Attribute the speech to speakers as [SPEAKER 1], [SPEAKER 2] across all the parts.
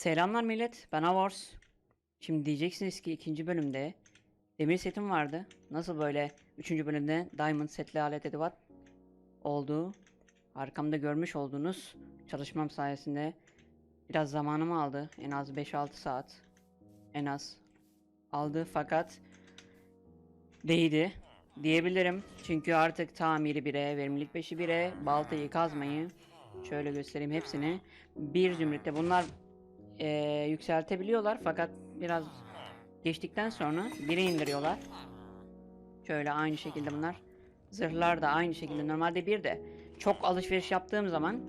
[SPEAKER 1] Selamlar millet, ben Avors. Şimdi diyeceksiniz ki ikinci bölümde demir setim vardı. Nasıl böyle üçüncü bölümde diamond setli alet edevat oldu. Arkamda görmüş olduğunuz çalışmam sayesinde biraz zamanımı aldı. En az 5-6 saat. En az aldı fakat değdi diyebilirim. Çünkü artık tamiri 1'e, verimlilik 5'i 1'e, baltayı kazmayı şöyle göstereyim hepsini. Bir zümrütte bunlar eee, yükseltebiliyorlar fakat biraz geçtikten sonra 1'e indiriyorlar. Şöyle aynı şekilde bunlar. Zırhlar da aynı şekilde normalde bir de çok alışveriş yaptığım zaman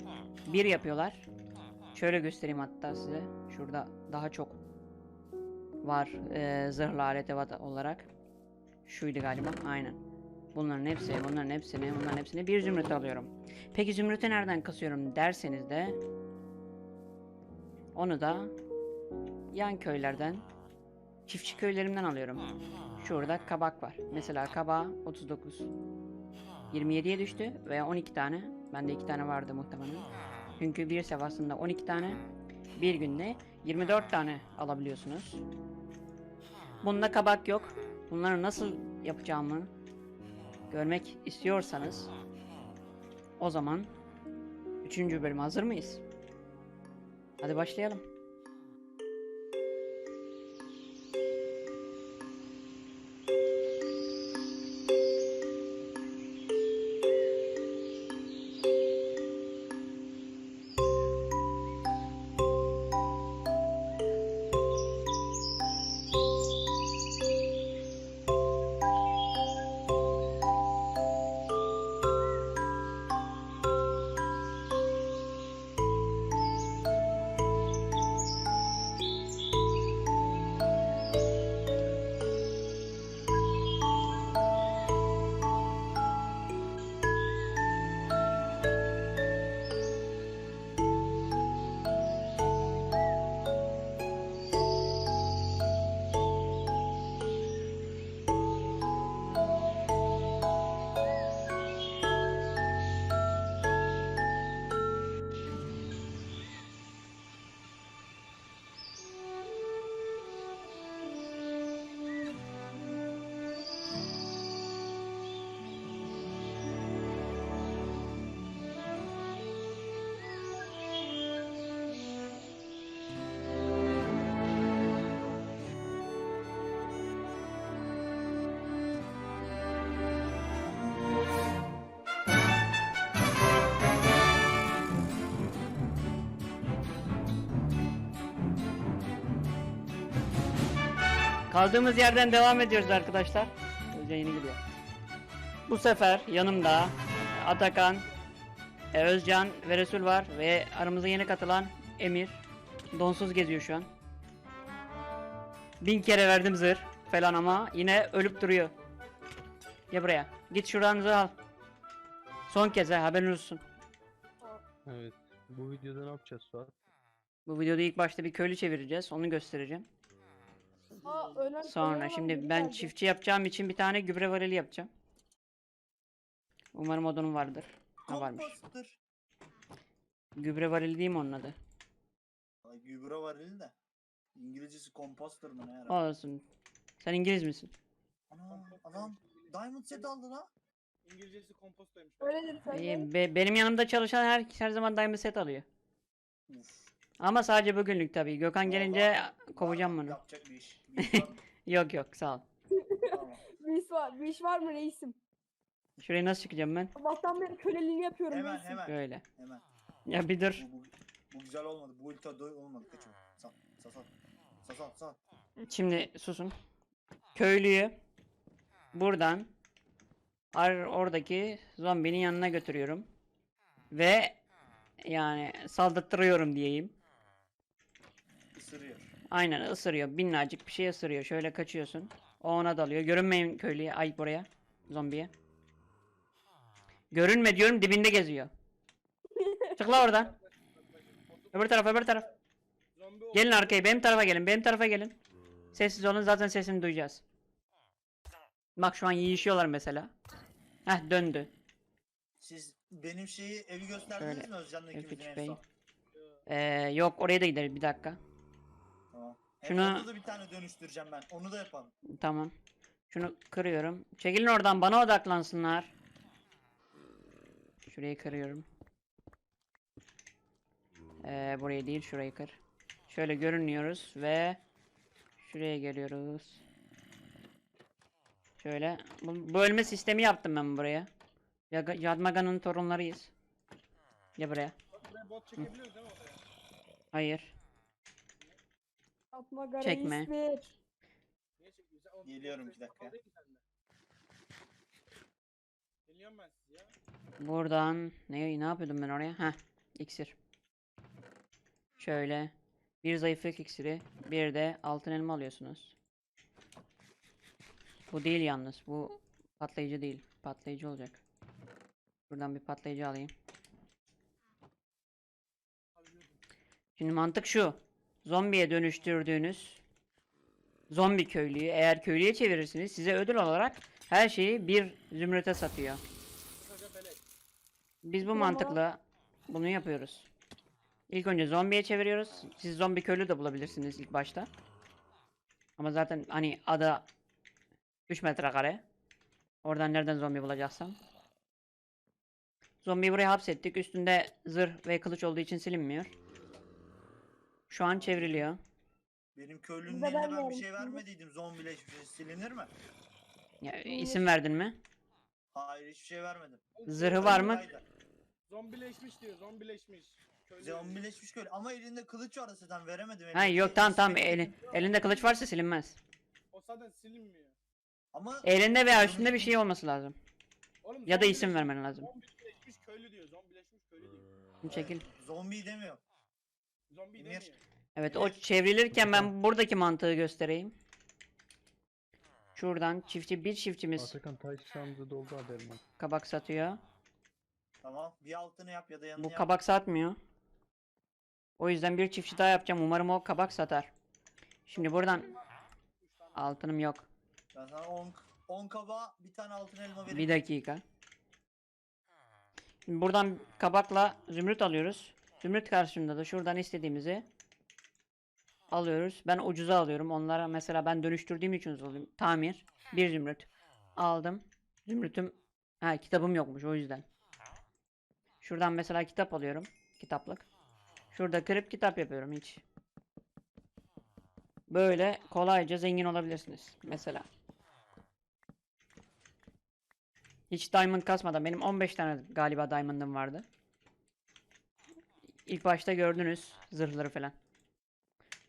[SPEAKER 1] bir yapıyorlar. Şöyle göstereyim hatta size. Şurada daha çok var eee zırhlı alet olarak. Şuydu galiba. Aynen. Bunların hepsi, bunların hepsini, bunların hepsini bir zümrüt alıyorum. Peki zümrütü nereden kasıyorum derseniz de onu da yan köylerden, çiftçi köylerimden alıyorum. Şurada kabak var. Mesela kabağı 39. 27'ye düştü ve 12 tane. Bende 2 tane vardı muhtemelen. Çünkü bir sefasında 12 tane, bir günde 24 tane alabiliyorsunuz. Bunda kabak yok. Bunları nasıl yapacağımı görmek istiyorsanız o zaman 3. bölüm hazır mıyız? Hadi başlayalım. Kaldığımız yerden devam ediyoruz arkadaşlar. Özcan yeni gidiyor. Bu sefer yanımda Atakan, e, Özcan ve Resul var ve aramıza yeni katılan Emir. Donsuz geziyor şu an. Bin kere verdim zırh falan ama yine ölüp duruyor. Ya buraya. Git şuradan zırh al. Son kez ha haberin olsun.
[SPEAKER 2] Evet. Bu videoda ne yapacağız Suat?
[SPEAKER 1] Bu videoda ilk başta bir köylü çevireceğiz. Onu göstereceğim.
[SPEAKER 3] Ölen-
[SPEAKER 1] Sonra
[SPEAKER 3] ölen
[SPEAKER 1] şimdi ben
[SPEAKER 3] geldi.
[SPEAKER 1] çiftçi yapacağım için bir tane gübre varili yapacağım. Umarım odunum vardır. Ha varmış. Gübre varili değil mi onun adı?
[SPEAKER 4] Ay, Gübre var elinde. İngilizcesi composter mı ne herhalde?
[SPEAKER 1] Olsun. Sen İngiliz misin?
[SPEAKER 4] Ana adam diamond set aldı la.
[SPEAKER 5] İngilizcesi kompostoymuş.
[SPEAKER 3] Öyle dedi sen de.
[SPEAKER 1] İyi, be- benim yanımda çalışan her, her zaman diamond set alıyor.
[SPEAKER 4] Uf.
[SPEAKER 1] Ama sadece bugünlük tabii. Gökhan gelince
[SPEAKER 4] Vallahi
[SPEAKER 1] kovacağım bunu.
[SPEAKER 4] Yapacak bir iş. Bir iş?
[SPEAKER 1] Yok yok sağ ol.
[SPEAKER 4] tamam.
[SPEAKER 3] Bir iş var, bir iş var mı reisim?
[SPEAKER 1] Şuraya nasıl çıkacağım ben?
[SPEAKER 3] Sabahtan beri köleliğini yapıyorum
[SPEAKER 4] Hemen
[SPEAKER 3] reisim.
[SPEAKER 4] hemen.
[SPEAKER 1] Böyle.
[SPEAKER 4] Hemen.
[SPEAKER 1] Ya bir dur.
[SPEAKER 4] Bu, bu, bu güzel olmadı. Bu ulti doy olmadı. Kaçın. Sal. Sal sal. Sal sal sal.
[SPEAKER 1] Şimdi susun. Köylüyü buradan ar- oradaki zombinin yanına götürüyorum. Ve yani saldırttırıyorum diyeyim. Aynen ısırıyor. Minnacık bir şey ısırıyor. Şöyle kaçıyorsun. O ona dalıyor. Görünmeyin köylüye. Ay buraya. Zombiye. Görünme diyorum dibinde geziyor. Çık la oradan. Öbür taraf öbür taraf. Gelin arkaya benim tarafa gelin. Benim tarafa gelin. Sessiz olun zaten sesini duyacağız. Bak şu an yiyişiyorlar mesela. Heh döndü.
[SPEAKER 4] Siz benim şeyi evi gösterdiniz
[SPEAKER 1] Şöyle,
[SPEAKER 4] mi Özcan'la ikimizin
[SPEAKER 1] F3
[SPEAKER 4] en
[SPEAKER 1] Bey.
[SPEAKER 4] son?
[SPEAKER 1] Ee, yok oraya da gideriz bir dakika.
[SPEAKER 4] Orada da bir tane dönüştüreceğim ben. Onu da yapalım.
[SPEAKER 1] Tamam. Şunu kırıyorum. Çekilin oradan bana odaklansınlar. Şurayı kırıyorum. Ee, burayı değil şurayı kır. Şöyle görünüyoruz ve şuraya geliyoruz. Şöyle bu bölme sistemi yaptım ben buraya. Yadmaga'nın torunlarıyız. Gel buraya.
[SPEAKER 5] Buraya bot çekebiliyoruz değil mi oraya?
[SPEAKER 1] Hayır.
[SPEAKER 3] Atma gara
[SPEAKER 1] Çekme.
[SPEAKER 5] oğlum,
[SPEAKER 4] Geliyorum bir dakika.
[SPEAKER 5] Dinliyorum ben sizi ya.
[SPEAKER 1] Buradan ne ne yapıyordum ben oraya? Heh, iksir. Şöyle bir zayıflık iksiri, bir de altın elma alıyorsunuz. Bu değil yalnız. Bu patlayıcı değil. Patlayıcı olacak. Buradan bir patlayıcı alayım. Şimdi mantık şu. Zombiye dönüştürdüğünüz zombi köylüyü eğer köylüye çevirirsiniz size ödül olarak her şeyi bir zümrüte satıyor. Biz bu mantıkla bunu yapıyoruz. İlk önce zombiye çeviriyoruz. Siz zombi köylü de bulabilirsiniz ilk başta. Ama zaten hani ada 3 metrekare. Oradan nereden zombi bulacaksam. Zombiyi buraya hapsettik. Üstünde zırh ve kılıç olduğu için silinmiyor. Şu an çevriliyor.
[SPEAKER 4] Benim köylünün eline
[SPEAKER 3] ben
[SPEAKER 4] ben bir şey vermediydim. Zombileşmiş silinir mi?
[SPEAKER 1] Ya, isim verdin mi?
[SPEAKER 4] Hayır hiçbir şey vermedim.
[SPEAKER 1] Zırhı var mı?
[SPEAKER 5] Zombileşmiş diyor, zombileşmiş. Köylü
[SPEAKER 4] Zombileşmiş köylü ama elinde kılıç var zaten veremedim.
[SPEAKER 1] Ha yok tamam tamam eli, elinde kılıç varsa silinmez.
[SPEAKER 5] O zaten silinmiyor.
[SPEAKER 4] Ama
[SPEAKER 1] Elinde veya üstünde bir şey olması lazım.
[SPEAKER 5] Oğlum
[SPEAKER 1] Ya da isim
[SPEAKER 5] zombileşmiş-
[SPEAKER 1] vermen lazım.
[SPEAKER 5] Zombileşmiş köylü diyor, zombileşmiş köylü diyor.
[SPEAKER 1] Çekil.
[SPEAKER 4] zombi demiyor.
[SPEAKER 5] Zombi demiyor.
[SPEAKER 1] Evet o çevrilirken ben buradaki mantığı göstereyim. Şuradan çiftçi bir çiftçimiz
[SPEAKER 2] Atakan taş sandığı doldu haberim var.
[SPEAKER 1] kabak satıyor.
[SPEAKER 4] Tamam bir altını yap ya da yanını
[SPEAKER 1] Bu
[SPEAKER 4] yap.
[SPEAKER 1] kabak satmıyor. O yüzden bir çiftçi daha yapacağım. Umarım o kabak satar. Şimdi buradan altınım yok.
[SPEAKER 4] Ben sana 10 10 kaba bir tane altın elma vereyim.
[SPEAKER 1] Bir dakika. Şimdi buradan kabakla zümrüt alıyoruz. Zümrüt karşılığında da şuradan istediğimizi alıyoruz. Ben ucuza alıyorum. Onlara mesela ben dönüştürdüğüm için alıyorum. Tamir. Bir zümrüt. Aldım. Zümrütüm. Ha kitabım yokmuş o yüzden. Şuradan mesela kitap alıyorum. Kitaplık. Şurada kırıp kitap yapıyorum hiç. Böyle kolayca zengin olabilirsiniz. Mesela. Hiç diamond kasmadan benim 15 tane galiba diamond'ım vardı. İlk başta gördünüz zırhları falan.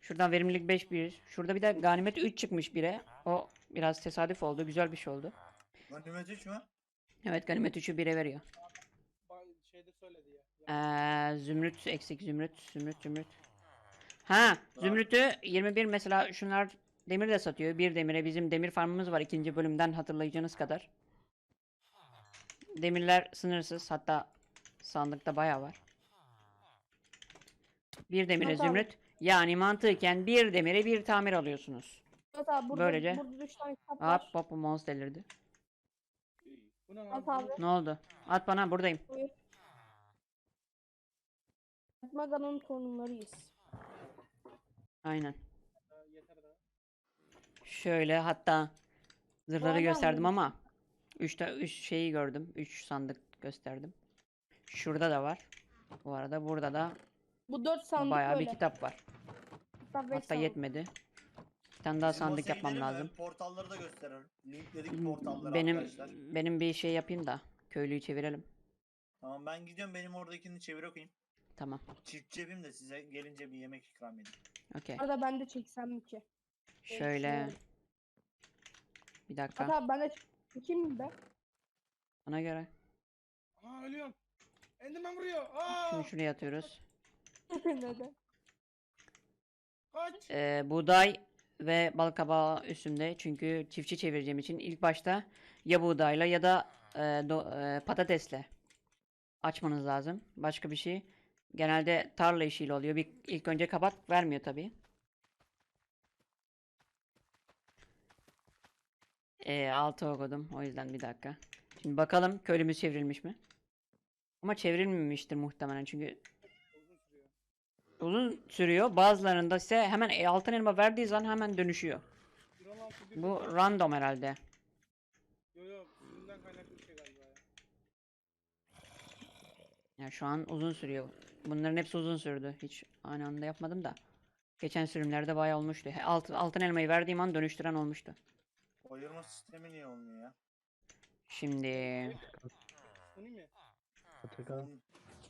[SPEAKER 1] Şuradan verimlilik 5 bir. Şurada bir de ganimet 3 çıkmış 1'e. O biraz tesadüf oldu. Güzel bir şey oldu.
[SPEAKER 4] Ganimet 3 mü?
[SPEAKER 1] Evet ganimet 3'ü 1'e veriyor.
[SPEAKER 5] Şeyde söyledi ya.
[SPEAKER 1] Ee, zümrüt eksik zümrüt zümrüt zümrüt. Ha zümrütü 21 mesela şunlar demir de satıyor. Bir demire bizim demir farmımız var ikinci bölümden hatırlayacağınız kadar. Demirler sınırsız hatta sandıkta bayağı var. Bir demire
[SPEAKER 3] abi.
[SPEAKER 1] zümrüt yani mantıken bir demire bir tamir alıyorsunuz.
[SPEAKER 3] Evet abi burada,
[SPEAKER 1] Böylece-
[SPEAKER 3] burada 3 tane kitap var.
[SPEAKER 1] Hop hop mouse delirdi.
[SPEAKER 5] Bu ne lan?
[SPEAKER 3] At abi.
[SPEAKER 1] Ne oldu? At bana buradayım.
[SPEAKER 3] Gara'nın torunlarıyız.
[SPEAKER 1] Aynen.
[SPEAKER 5] Ha, Yeter daha.
[SPEAKER 1] Şöyle hatta zırhları gösterdim ama 3 üç şeyi gördüm. 3 sandık gösterdim. Şurada da var. Bu arada burada da
[SPEAKER 3] Bu 4 sandık
[SPEAKER 1] bayağı
[SPEAKER 3] böyle.
[SPEAKER 1] bir kitap var.
[SPEAKER 3] Kitap beş
[SPEAKER 1] Hatta
[SPEAKER 3] sandık.
[SPEAKER 1] yetmedi. Bir tane daha
[SPEAKER 4] Bizim
[SPEAKER 1] sandık yapmam
[SPEAKER 4] gidelim
[SPEAKER 1] lazım.
[SPEAKER 4] Portalları da gösterelim. Linkledik portalları
[SPEAKER 1] Benim
[SPEAKER 4] arkadaşlar.
[SPEAKER 1] benim bir şey yapayım da köylüyü çevirelim.
[SPEAKER 4] Tamam ben gidiyorum benim oradakini çevir okuyayım.
[SPEAKER 1] Tamam.
[SPEAKER 4] Çift cebim de size gelince bir yemek ikram edeyim.
[SPEAKER 1] Okey.
[SPEAKER 3] Arada ben de çeksem mi ki?
[SPEAKER 1] Şöyle.
[SPEAKER 3] şöyle.
[SPEAKER 1] Bir dakika.
[SPEAKER 3] Hatta ben de çekeyim mi ben?
[SPEAKER 1] Ona göre.
[SPEAKER 5] Aa ölüyorum. Enderman vuruyor. Aa!
[SPEAKER 1] Şunu şuraya atıyoruz.
[SPEAKER 3] Neden?
[SPEAKER 5] Kaç!
[SPEAKER 1] Ee, buğday ve bal kabağı üstümde. Çünkü çiftçi çevireceğim için ilk başta ya buğdayla ya da e, do- e, patatesle açmanız lazım. Başka bir şey. Genelde tarla işiyle oluyor. Bir, ilk önce kabak vermiyor tabii. Ee, altı okudum. O yüzden bir dakika. Şimdi bakalım köylümüz çevrilmiş mi? Ama çevrilmemiştir muhtemelen çünkü
[SPEAKER 5] Uzun sürüyor.
[SPEAKER 1] Bazılarında ise hemen e, altın elma verdiği zaman hemen dönüşüyor.
[SPEAKER 5] 1.16 bir
[SPEAKER 1] Bu random herhalde.
[SPEAKER 5] Yo yo sürümden kaynaklı bir şey galiba ya.
[SPEAKER 1] Ya şu an uzun sürüyor. Bunların hepsi uzun sürdü. Hiç aynı anda yapmadım da. Geçen sürümlerde bayağı olmuştu. He, Altın, elmayı verdiğim an dönüştüren olmuştu.
[SPEAKER 4] Ayırma sistemi niye olmuyor ya?
[SPEAKER 1] Şimdi
[SPEAKER 5] Bu ne mi?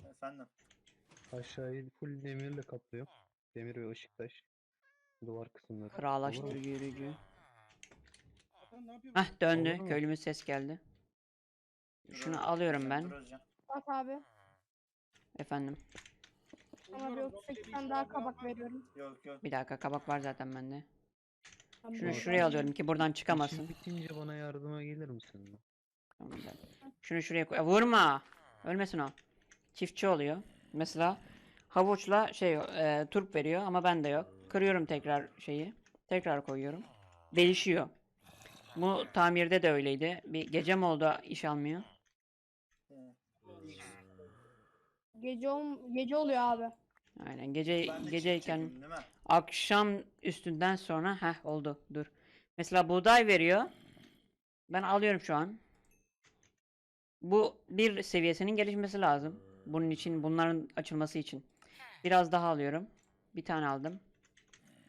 [SPEAKER 4] Efendim.
[SPEAKER 2] Aşağıyı full demirle kaplıyor. Demir ve ışık taş. Duvar kısımları.
[SPEAKER 5] Yapıyor?
[SPEAKER 1] Hah döndü.
[SPEAKER 2] Olur mu?
[SPEAKER 1] Köylümüz ses geldi. Şunu alıyorum ben.
[SPEAKER 3] At abi.
[SPEAKER 1] Efendim.
[SPEAKER 3] Sana bir
[SPEAKER 5] Uyuyorum,
[SPEAKER 3] 38
[SPEAKER 5] bir
[SPEAKER 3] tane daha kabak veriyorum.
[SPEAKER 4] Yok yok.
[SPEAKER 1] Bir dakika kabak var zaten bende.
[SPEAKER 3] Tamam,
[SPEAKER 1] Şunu şuraya alıyorum ki buradan
[SPEAKER 2] İşin
[SPEAKER 1] çıkamasın.
[SPEAKER 2] bitince bana yardıma gelir misin?
[SPEAKER 1] Tamam, gel. Şunu şuraya koy. Aa, Vurma. Ölmesin o. Çiftçi oluyor. Mesela havuçla şey e, turp veriyor ama bende yok. Kırıyorum tekrar şeyi. Tekrar koyuyorum. Değişiyor. Bu tamirde de öyleydi. Bir gece mi oldu iş almıyor?
[SPEAKER 3] Gece, ol gece oluyor abi.
[SPEAKER 1] Aynen gece
[SPEAKER 4] Ben de
[SPEAKER 1] geceyken
[SPEAKER 4] çiftçiydim, değil mi?
[SPEAKER 1] akşam üstünden sonra heh oldu. Dur. Mesela buğday veriyor. Ben alıyorum şu an. Bu bir seviyesinin gelişmesi lazım. Bunun için bunların açılması için. Biraz daha alıyorum. Bir tane aldım.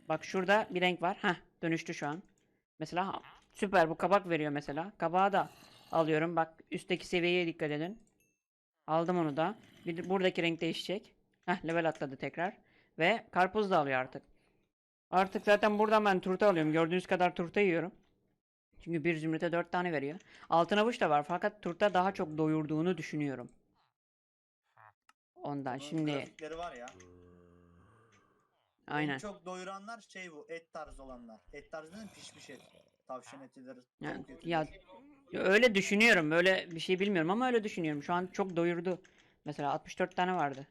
[SPEAKER 1] Bak şurada bir renk var. Heh dönüştü şu an. Mesela süper bu kabak veriyor mesela. Kabağı da alıyorum. Bak üstteki seviyeye dikkat edin. Aldım onu da. Bir buradaki renk değişecek. Heh level atladı tekrar. Ve karpuz da alıyor artık. Artık zaten buradan ben turta alıyorum. Gördüğünüz kadar turta yiyorum. Çünkü bir zümrüte 4 tane veriyor. Altın avuç da var fakat turta daha çok doyurduğunu düşünüyorum. Ondan
[SPEAKER 4] Bunun
[SPEAKER 1] şimdi
[SPEAKER 4] grafikleri var ya. En
[SPEAKER 1] aynen.
[SPEAKER 4] çok doyuranlar şey bu et tarzı olanlar. Et tarzı değil mi? pişmiş et. Tavşan etidir,
[SPEAKER 1] Ya,
[SPEAKER 4] tavuk etidir.
[SPEAKER 1] ya öyle düşünüyorum. Öyle bir şey bilmiyorum ama öyle düşünüyorum. Şu an çok doyurdu. Mesela 64 tane vardı.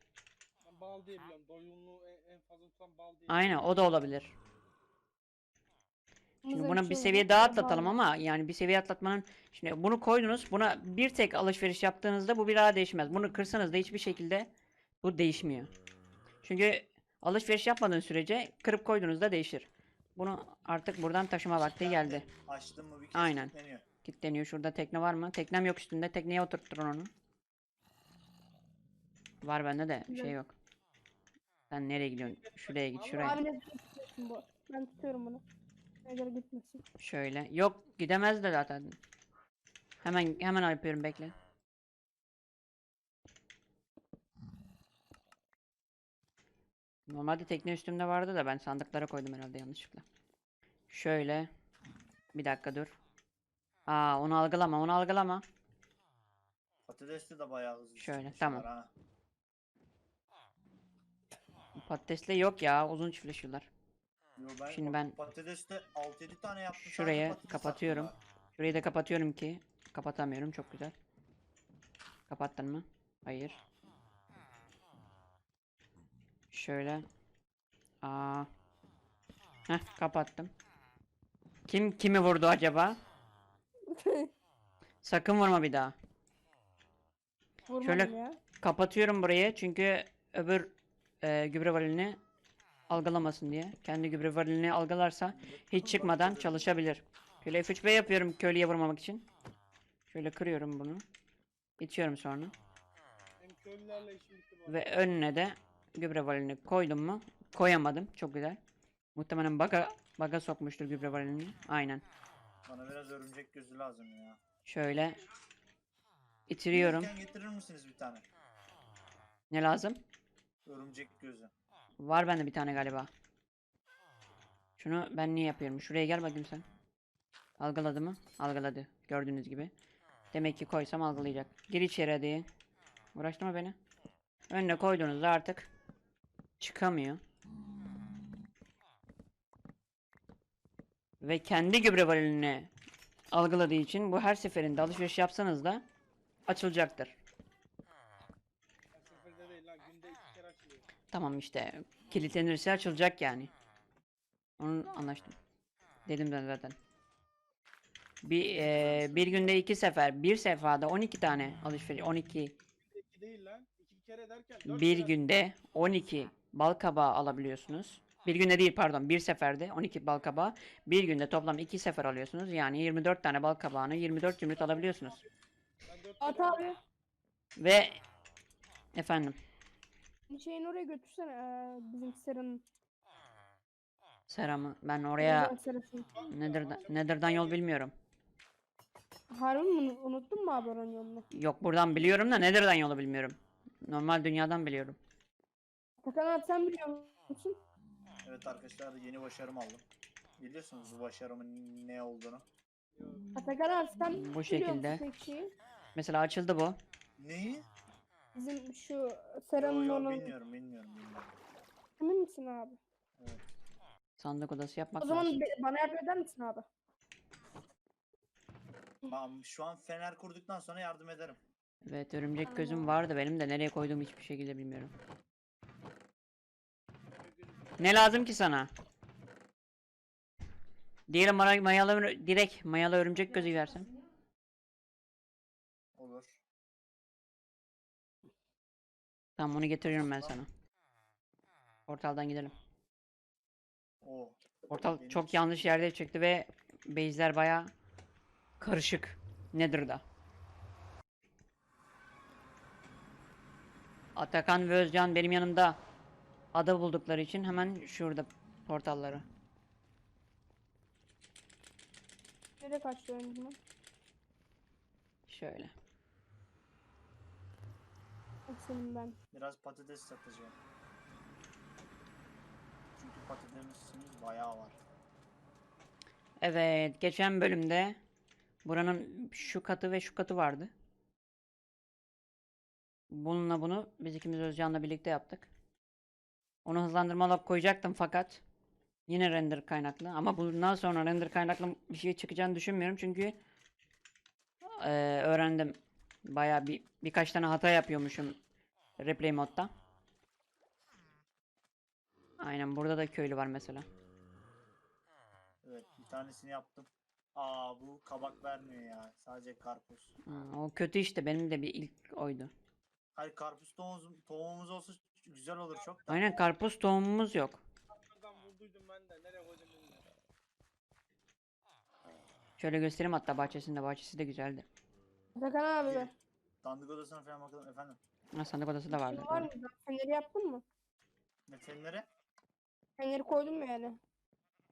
[SPEAKER 5] Ben bal diye biliyorum. Doyumlu en, en fazla tutan bal diye.
[SPEAKER 1] Aynen o da olabilir. Şimdi buna bir
[SPEAKER 3] çubuğu,
[SPEAKER 1] seviye daha atlatalım ama yani bir seviye atlatmanın şimdi bunu koydunuz buna bir tek alışveriş yaptığınızda bu bir daha değişmez. Bunu kırsanız da hiçbir şekilde bu değişmiyor. Çünkü alışveriş yapmadığın sürece kırıp koyduğunuzda değişir. Bunu artık buradan taşıma vakti geldi.
[SPEAKER 4] Açtın mı bir kez
[SPEAKER 1] Aynen.
[SPEAKER 4] kilitleniyor.
[SPEAKER 1] Kilitleniyor. Şurada tekne var mı? Teknem yok üstünde. Tekneye oturtturun onu. Var bende de şey yok. Sen nereye gidiyorsun? Şuraya git şuraya.
[SPEAKER 3] Abi ne tutuyorsun bu? Ben tutuyorum bunu. Ne göre gitmesin.
[SPEAKER 1] Şöyle. Yok gidemez de zaten. Hemen hemen yapıyorum bekle. Normalde tekne üstümde vardı da ben sandıklara koydum herhalde yanlışlıkla. Şöyle. Bir dakika dur. Aa onu algılama onu algılama.
[SPEAKER 4] Patatesli de bayağı hızlı.
[SPEAKER 1] Şöyle, tamam.
[SPEAKER 4] ha.
[SPEAKER 1] Patatesle yok ya uzun çiftleşiyorlar.
[SPEAKER 4] Yo, ben
[SPEAKER 1] Şimdi ben
[SPEAKER 4] patateste 6-7 tane yaptım.
[SPEAKER 1] Şuraya kapatıyorum. Şurayı da kapatıyorum ki kapatamıyorum çok güzel. Kapattın mı? Hayır. Şöyle. Aa. Heh kapattım. Kim kimi vurdu acaba? Sakın vurma bir daha.
[SPEAKER 3] Vurmadım ya.
[SPEAKER 1] Kapatıyorum burayı çünkü öbür e, gübre varilini algılamasın diye. Kendi gübre varilini algılarsa hiç çıkmadan çalışabilir. Şöyle F3B yapıyorum köylüye vurmamak için. Şöyle kırıyorum bunu. İtiyorum sonra. Ve önüne de gübre varilini koydum mu? Koyamadım. Çok güzel. Muhtemelen baga, baga sokmuştur gübre varilini. Aynen.
[SPEAKER 4] Bana biraz örümcek gözü lazım ya.
[SPEAKER 1] Şöyle itiriyorum.
[SPEAKER 4] Gelirken getirir misiniz bir tane?
[SPEAKER 1] Ne lazım?
[SPEAKER 4] Örümcek gözü.
[SPEAKER 1] Var bende bir tane galiba. Şunu ben niye yapıyorum? Şuraya gel bakayım sen. Algıladı mı? Algıladı. Gördüğünüz gibi. Demek ki koysam algılayacak. Gir içeri hadi. Uğraştırma beni. Önüne koyduğunuzda artık çıkamıyor. Ve kendi gübre varilini algıladığı için bu her seferinde alışveriş yapsanız da açılacaktır. Tamam işte kilitlenirse açılacak yani. Onu anlaştım. Dedim ben zaten. Bir eee, bir günde iki sefer, bir sefada 12 tane alışveriş, 12
[SPEAKER 5] Günde iki değil lan. İki kere derken dört
[SPEAKER 1] bir günde 12 bal kabağı alabiliyorsunuz. Bir günde değil pardon bir seferde 12 bal kabağı. Bir günde toplam 2 sefer alıyorsunuz. Yani 24 tane bal kabağını 24 zümrüt alabiliyorsunuz.
[SPEAKER 3] At abi.
[SPEAKER 1] Ve efendim
[SPEAKER 3] Şeyini oraya götürsene. Ee, bizim Sera'nın.
[SPEAKER 1] Seram'ı ben oraya
[SPEAKER 3] Serasını.
[SPEAKER 1] Nether'dan, Nether'dan yol bilmiyorum.
[SPEAKER 3] Harbi mi? Unu- Unuttun mu abi oranın yolunu?
[SPEAKER 1] Yok buradan biliyorum da Nether'dan yolu bilmiyorum. Normal dünyadan biliyorum.
[SPEAKER 3] Takan abi sen biliyor musun?
[SPEAKER 4] Evet arkadaşlar yeni başarım aldım. Biliyorsunuz bu başarımın ne olduğunu.
[SPEAKER 3] Atakan abi sen
[SPEAKER 1] Bu
[SPEAKER 3] biliyor musun
[SPEAKER 1] şekilde.
[SPEAKER 3] peki?
[SPEAKER 1] Mesela açıldı bu.
[SPEAKER 4] Neyi?
[SPEAKER 3] Bizim şu
[SPEAKER 4] Yo,
[SPEAKER 3] Sera'nın
[SPEAKER 4] yo,
[SPEAKER 3] onun...
[SPEAKER 4] bilmiyorum bilmiyorum bilmiyorum.
[SPEAKER 3] Emin misin abi?
[SPEAKER 4] Evet.
[SPEAKER 1] Sandık odası yapmak
[SPEAKER 3] O zaman
[SPEAKER 1] lazım.
[SPEAKER 3] be- bana yardım eder misin abi?
[SPEAKER 4] Tamam şu an fener kurduktan sonra yardım ederim.
[SPEAKER 1] Evet örümcek gözüm vardı benim de nereye koyduğumu hiçbir şekilde bilmiyorum. Ne lazım ki sana? Diyelim bana mayalı direkt mayalı örümcek gözü versen.
[SPEAKER 4] Olur.
[SPEAKER 1] Tamam onu getiriyorum ben sana. Portaldan gidelim.
[SPEAKER 4] O.
[SPEAKER 1] Portal çok yanlış yerde çıktı ve base'ler baya karışık. Nedir da? Atakan ve Özcan benim yanımda ada buldukları için hemen şurada portalları.
[SPEAKER 3] Nereye kaçtı bunu?
[SPEAKER 1] Şöyle.
[SPEAKER 3] Senin ben.
[SPEAKER 4] Biraz patates satacağım. Çünkü patatesimiz bayağı var.
[SPEAKER 1] Evet, geçen bölümde buranın şu katı ve şu katı vardı. Bununla bunu biz ikimiz Özcan'la birlikte yaptık. Onu hızlandırma lock koyacaktım fakat yine render kaynaklı ama bundan sonra render kaynaklı bir şey çıkacağını düşünmüyorum çünkü eee, öğrendim. Bayağı bir birkaç tane hata yapıyormuşum replay modda. Aynen burada da köylü var mesela.
[SPEAKER 4] Evet bir tanesini yaptım. Aa bu kabak vermiyor ya. Sadece karpuz.
[SPEAKER 1] Ha, o kötü işte benim de bir ilk oydu.
[SPEAKER 4] Hayır karpuz tohumumuz, tohumumuz olsa güzel olur çok.
[SPEAKER 1] Aynen karpuz tohumumuz yok.
[SPEAKER 5] Arkadan vurduydum ben de. Nereye koydum bilmiyorum.
[SPEAKER 1] Şöyle göstereyim hatta bahçesinde. Bahçesi de güzeldi.
[SPEAKER 3] Atakan abi be.
[SPEAKER 4] Dandik odasına falan bakalım efendim.
[SPEAKER 1] Ha, sandık odası da vardı.
[SPEAKER 3] Şey var mı? Feneri yaptın mı?
[SPEAKER 4] Ne fenlere?
[SPEAKER 3] Feneri koydun mu yani?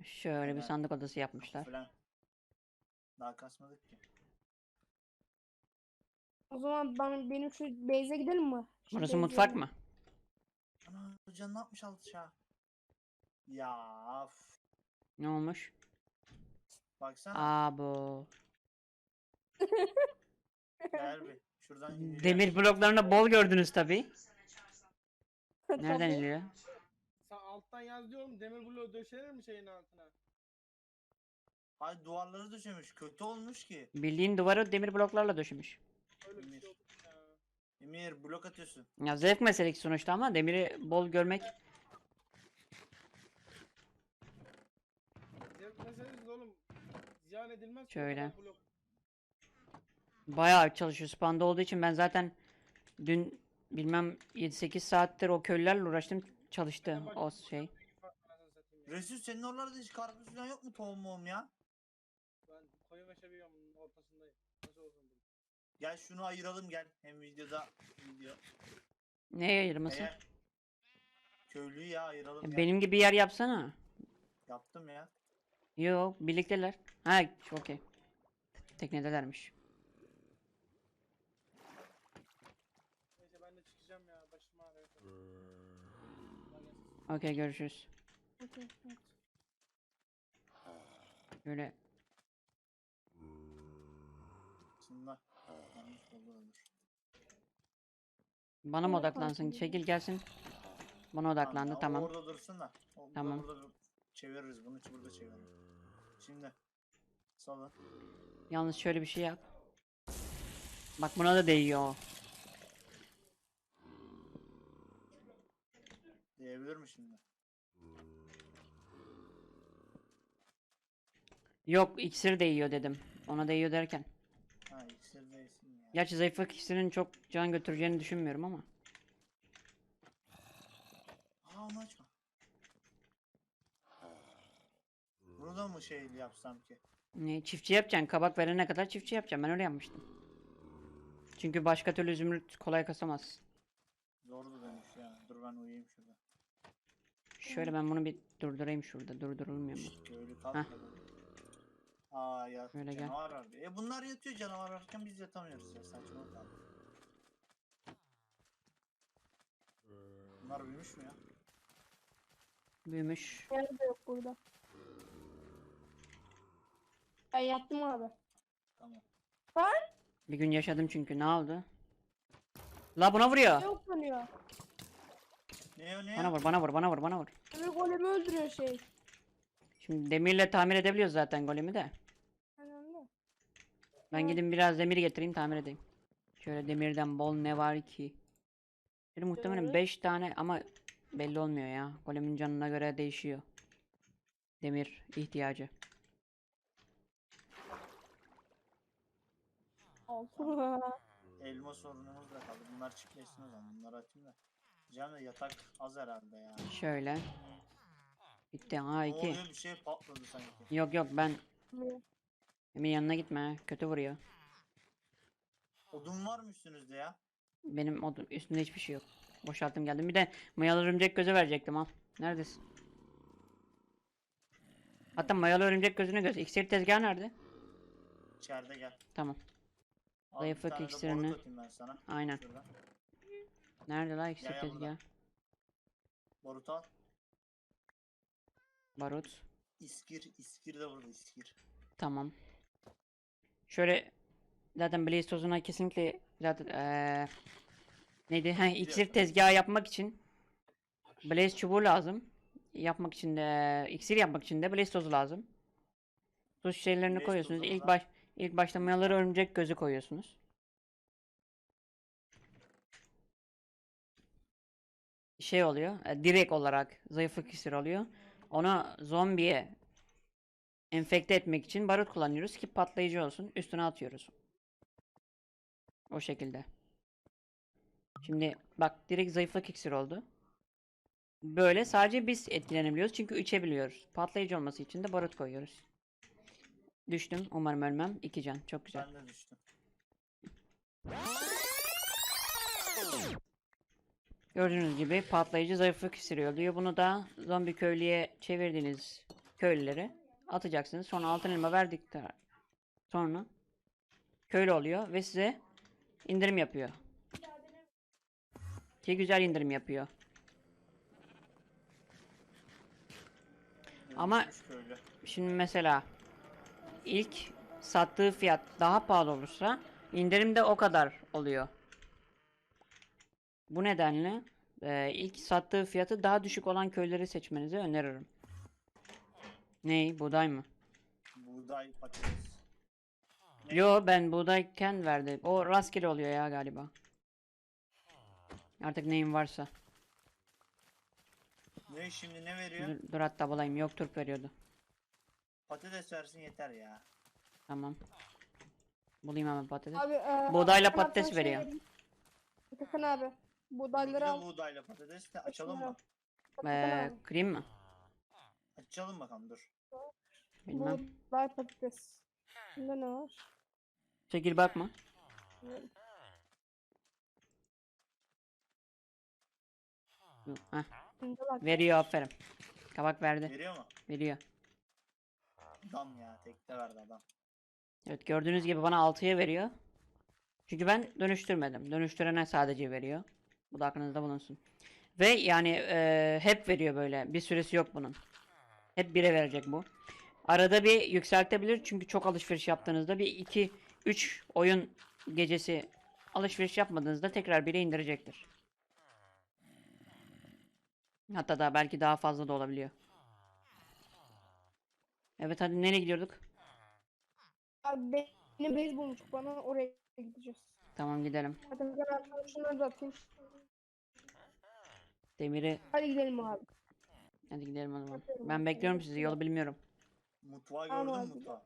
[SPEAKER 1] Şöyle bir sandık odası yapmışlar.
[SPEAKER 4] Falan. Daha kasmadık ki.
[SPEAKER 3] O zaman ben, benim şu base'e gidelim mi? Şu
[SPEAKER 1] Burası
[SPEAKER 3] base'e
[SPEAKER 1] mutfak
[SPEAKER 3] gidelim.
[SPEAKER 1] mı?
[SPEAKER 4] Ana yapmış altı şah? Ya of.
[SPEAKER 1] Ne olmuş?
[SPEAKER 4] Baksana.
[SPEAKER 1] Abo.
[SPEAKER 4] Gel bir. Şuradan ineceğim.
[SPEAKER 1] Demir bloklarını bol gördünüz tabi. Nereden
[SPEAKER 3] Tabii.
[SPEAKER 1] iniyor?
[SPEAKER 5] Sen alttan yaz diyorum demir bloğu döşenir mi şeyin altına?
[SPEAKER 4] Ay duvarları döşemiş. Kötü olmuş ki.
[SPEAKER 1] Bildiğin duvarı demir bloklarla döşümüş.
[SPEAKER 5] Öyle bir şey.
[SPEAKER 4] Emir blok atıyorsun.
[SPEAKER 1] Ya zevk meselesi sonuçta ama demiri bol görmek
[SPEAKER 5] Zevk meselesi oğlum. Ziyan edilmez. ki
[SPEAKER 1] Şöyle.
[SPEAKER 5] blok.
[SPEAKER 1] bayağı çalışıyor. Spanda olduğu için ben zaten dün bilmem 7-8 saattir o köylülerle uğraştım. Çalıştı o şey.
[SPEAKER 5] Ya.
[SPEAKER 4] Resul senin oralarda hiç karpuz falan yok mu tohum muhum ya?
[SPEAKER 5] Ben koyu meşe biyomunun ortasındayım. Nasıl olsun bu?
[SPEAKER 4] Gel şunu ayıralım gel. Hem videoda video.
[SPEAKER 1] Neye ayırması?
[SPEAKER 4] Eğer köylüyü ya ayıralım ya.
[SPEAKER 1] Benim gibi yer yapsana.
[SPEAKER 4] Yaptım ya.
[SPEAKER 1] Yok birlikteler. Ha okey. Teknedelermiş.
[SPEAKER 5] Neyse ben de çıkacağım ya. Başım ağrıyor.
[SPEAKER 1] Okey görüşürüz.
[SPEAKER 3] Okey, evet.
[SPEAKER 1] Böyle
[SPEAKER 4] Yanlış öldür.
[SPEAKER 1] bana mı odaklansın? Çekil gelsin. Bana odaklandı tamam.
[SPEAKER 4] Orada dursun da. O burada-
[SPEAKER 1] Tamam.
[SPEAKER 4] Burada dur- çeviririz bunu burada çevirelim. Şimdi. Salın.
[SPEAKER 1] Yalnız şöyle bir şey yap. Bak buna da değiyor. o.
[SPEAKER 4] Diyebilir mi şimdi?
[SPEAKER 1] Yok iksir değiyor dedim. Ona değiyor derken.
[SPEAKER 4] Ya.
[SPEAKER 1] Gerçi zayıflık iksirinin çok can götüreceğini düşünmüyorum ama.
[SPEAKER 4] Aa onu açma. Burada mı şey yapsam ki?
[SPEAKER 1] Ne, çiftçi yapacaksın. Kabak verene kadar çiftçi yapacaksın. Ben öyle yapmıştım. Çünkü başka türlü zümrüt kolay kasamazsın.
[SPEAKER 4] Zordu dönüş ya. Dur ben uyuyayım şurada.
[SPEAKER 1] Şöyle ben bunu bir durdurayım şurada. Durdurulmuyor mu?
[SPEAKER 4] Şşt, köylü Aa ya
[SPEAKER 1] Şöyle gel.
[SPEAKER 4] canavar var. E bunlar yatıyor canavar varken biz yatamıyoruz ya saçmalık abi. Bunlar büyümüş mü ya?
[SPEAKER 1] Büyümüş.
[SPEAKER 3] Yer de yok burada. Ben yattım abi.
[SPEAKER 4] Tamam.
[SPEAKER 1] Bir gün yaşadım çünkü. Ne oldu? La buna vuruyor.
[SPEAKER 3] Yok sanıyor.
[SPEAKER 4] Ne o ne
[SPEAKER 1] Bana vur, bana vur, bana vur, bana vur.
[SPEAKER 3] Öbür golemi öldürüyor şey.
[SPEAKER 1] Şimdi demirle tamir edebiliyoruz zaten golemi de. Ben gidin biraz demir getireyim tamir edeyim. Şöyle demirden bol ne var ki? Bir muhtemelen
[SPEAKER 3] Evet.
[SPEAKER 1] 5 tane ama belli olmuyor ya. Golemin canına göre değişiyor. Demir ihtiyacı.
[SPEAKER 4] Elma sorunumuz da kaldı. Bunlar çiftleşsin o zaman. Bunları atayım da. Canım da yatak az herhalde ya.
[SPEAKER 1] Şöyle. Bitti. Ha
[SPEAKER 4] Ne
[SPEAKER 1] 2.
[SPEAKER 4] oluyor bir şey patladı sanki.
[SPEAKER 1] Yok yok ben Emin yanına gitme. Kötü vuruyor.
[SPEAKER 4] Odun var mı üstünüzde ya?
[SPEAKER 1] Benim odun üstünde hiçbir şey yok. Boşalttım geldim. Bir de mayalı örümcek gözü verecektim al. Neredesin? Hatta mayalı örümcek gözünü göz. İksir tezgahı nerede?
[SPEAKER 4] İçeride gel.
[SPEAKER 1] Tamam.
[SPEAKER 4] Al bir
[SPEAKER 1] Zayıflık
[SPEAKER 4] tane de
[SPEAKER 1] iksirini.
[SPEAKER 4] barut atayım ben sana.
[SPEAKER 1] Aynen.
[SPEAKER 4] Şuradan.
[SPEAKER 1] Nerede la iksir
[SPEAKER 4] ya burada.
[SPEAKER 1] tezgahı?
[SPEAKER 4] Barut al.
[SPEAKER 1] Barut.
[SPEAKER 4] İskir, iskir de burada iskir.
[SPEAKER 1] Tamam. Şöyle zaten Blaze tozuna kesinlikle zaten eee neydi? Ha iksir tezgahı yapmak için Blaze çubuğu lazım. Yapmak için de iksir yapmak için de Blaze tozu lazım. Tuz şeylerini
[SPEAKER 4] Blaze
[SPEAKER 1] koyuyorsunuz. İlk baş ilk başta mayaları örümcek gözü koyuyorsunuz. Şey oluyor. e, direkt olarak zayıflık iksiri oluyor. Onu zombiye enfekte etmek için barut kullanıyoruz ki patlayıcı olsun. Üstüne atıyoruz. O şekilde. Şimdi bak direkt zayıflık iksiri oldu. Böyle sadece biz etkilenebiliyoruz çünkü içebiliyoruz. Patlayıcı olması için de barut koyuyoruz. Düştüm. Umarım ölmem. İki can. Çok güzel.
[SPEAKER 4] Ben de düştüm.
[SPEAKER 1] Gördüğünüz gibi patlayıcı zayıflık iksiri oluyor. Bunu da zombi köylüye çevirdiğiniz köylüleri atacaksınız. Sonra altın elma verdikten sonra köylü oluyor ve size indirim yapıyor. Ki güzel indirim yapıyor. Ama-. Şimdi mesela ilk sattığı fiyat daha pahalı olursa indirim de o kadar oluyor. Bu nedenle e, ilk sattığı fiyatı daha düşük olan köyleri seçmenizi öneririm. Ney? Buğday mı?
[SPEAKER 4] Buğday, patates. Ne?
[SPEAKER 1] Yo ben buğdayken verdi. O rastgele oluyor ya galiba. Artık neyin varsa.
[SPEAKER 4] Ne şimdi ne veriyor?
[SPEAKER 1] Dur, dur hatta bulayım. Yok turp veriyordu.
[SPEAKER 4] Patates versin yeter ya.
[SPEAKER 1] Tamam. Bulayım hemen patates.
[SPEAKER 3] Abi e,
[SPEAKER 1] Buğdayla
[SPEAKER 3] Atakan
[SPEAKER 1] patates
[SPEAKER 3] sana şey
[SPEAKER 1] veriyor.
[SPEAKER 3] vereyim. Atakan abi.
[SPEAKER 4] Bir
[SPEAKER 3] Buğdayları
[SPEAKER 4] de
[SPEAKER 3] al.
[SPEAKER 4] buğdayla patates de açalım mı?
[SPEAKER 3] Atakan
[SPEAKER 1] Ee,
[SPEAKER 3] abi.
[SPEAKER 1] kırayım mı?
[SPEAKER 4] Açalım bakalım dur.
[SPEAKER 1] Bilmem.
[SPEAKER 3] Buğday patates. Bunda ne var?
[SPEAKER 1] Çekil bakma. Hı, Heh,
[SPEAKER 3] Bunda bak.
[SPEAKER 1] veriyor aferin. Kabak verdi.
[SPEAKER 4] Veriyor mu?
[SPEAKER 1] Veriyor.
[SPEAKER 4] Adam ya tekte verdi adam.
[SPEAKER 1] Evet gördüğünüz gibi bana 6'ya veriyor. Çünkü ben dönüştürmedim. Dönüştürene sadece veriyor. Bu da aklınızda bulunsun. Ve yani eee, hep veriyor böyle. Bir süresi yok bunun. Hep 1'e verecek bu. Arada bir yükseltebilir çünkü çok alışveriş yaptığınızda bir 2 3 oyun gecesi alışveriş yapmadığınızda tekrar 1'e indirecektir. Hatta da belki daha fazla da olabiliyor. Evet hadi nereye gidiyorduk?
[SPEAKER 3] Abi benim bulmuş bana oraya gideceğiz.
[SPEAKER 1] Tamam gidelim.
[SPEAKER 3] Abi sana şunları da atayım.
[SPEAKER 1] Demiri
[SPEAKER 3] Hadi gidelim abi.
[SPEAKER 1] Hadi gidelim o zaman. Ben bekliyorum sizi yolu bilmiyorum.
[SPEAKER 4] Mutfağı gördün mü mutfağı?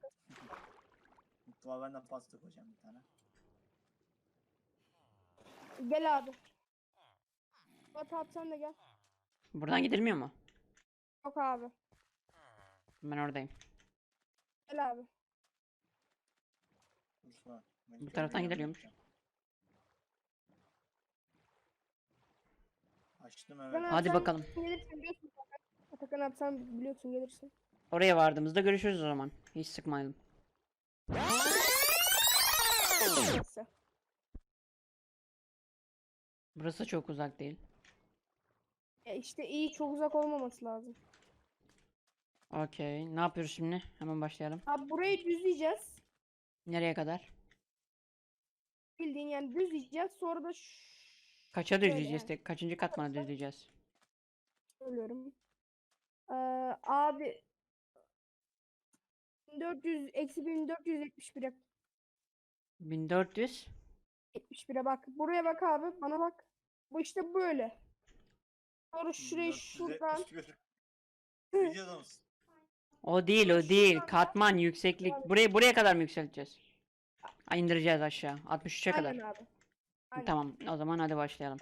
[SPEAKER 4] Mutfağa ben de pasta koyacağım bir tane.
[SPEAKER 3] Gel abi. Bat abi sen de gel.
[SPEAKER 1] Buradan gidilmiyor mu?
[SPEAKER 3] Yok abi.
[SPEAKER 1] Ben oradayım.
[SPEAKER 3] Gel abi.
[SPEAKER 1] Bu taraftan gidiliyormuş.
[SPEAKER 4] Açtım evet.
[SPEAKER 1] Hadi
[SPEAKER 3] sen
[SPEAKER 1] bakalım.
[SPEAKER 3] Gelirsin. Atakan abi sen biliyorsun gelirsin.
[SPEAKER 1] Oraya vardığımızda görüşürüz o zaman. Hiç sıkmayalım. Burası çok uzak değil.
[SPEAKER 3] Ya işte iyi çok uzak olmaması lazım.
[SPEAKER 1] Okey. Ne yapıyoruz şimdi? Hemen başlayalım.
[SPEAKER 3] Abi burayı düzleyeceğiz.
[SPEAKER 1] Nereye kadar?
[SPEAKER 3] Bildiğin yani düzleyeceğiz. Sonra da
[SPEAKER 1] Kaça düzleyeceğiz?
[SPEAKER 3] yani.
[SPEAKER 1] Kaçıncı katmana düzleyeceğiz?
[SPEAKER 3] söylüyorum. Ee, abi 1400 eksi 1471'e
[SPEAKER 1] 1400.
[SPEAKER 3] 71'e bak. Buraya bak abi. Bana bak. Bu işte böyle. Sonra şurayı şuradan
[SPEAKER 4] 471. Videoda mısın?
[SPEAKER 1] O değil o değil. Katman yükseklik. Buraya buraya kadar mı yükselteceğiz? Ay indireceğiz aşağı. 63'e kadar.
[SPEAKER 3] aynen abi. Aynen.
[SPEAKER 1] Tamam. O zaman hadi başlayalım.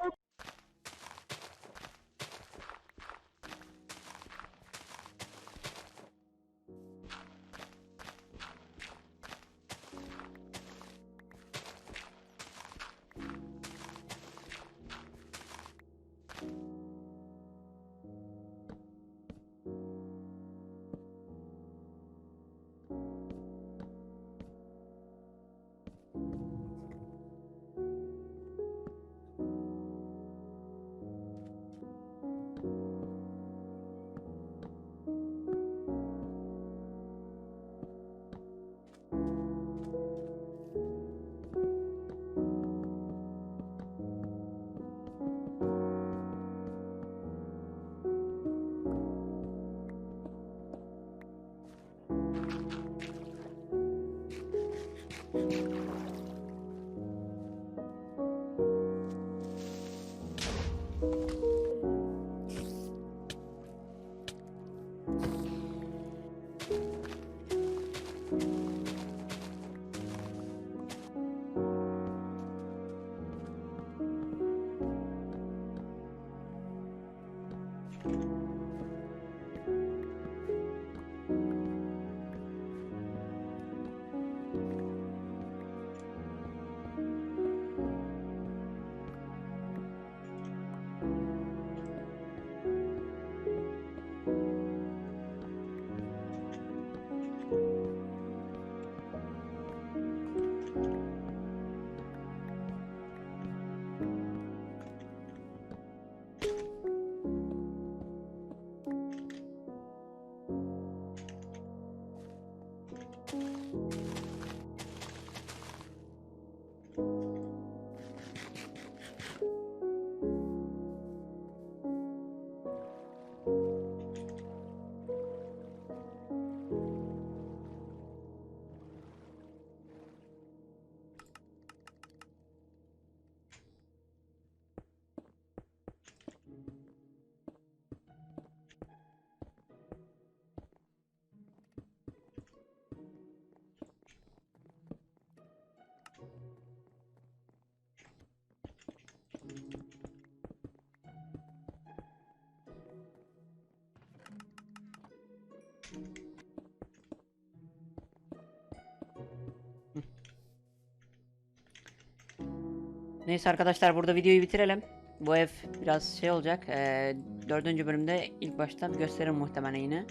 [SPEAKER 1] Neyse arkadaşlar burada videoyu bitirelim. Bu ev biraz şey olacak. Ee, dördüncü bölümde ilk baştan gösteririm muhtemelen yine.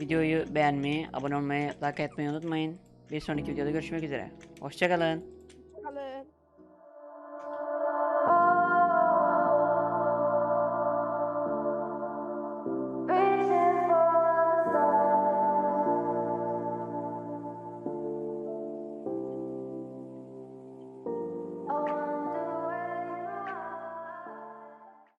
[SPEAKER 1] Videoyu beğenmeyi, abone olmayı, like etmeyi unutmayın. Bir sonraki videoda görüşmek üzere. Hoşçakalın.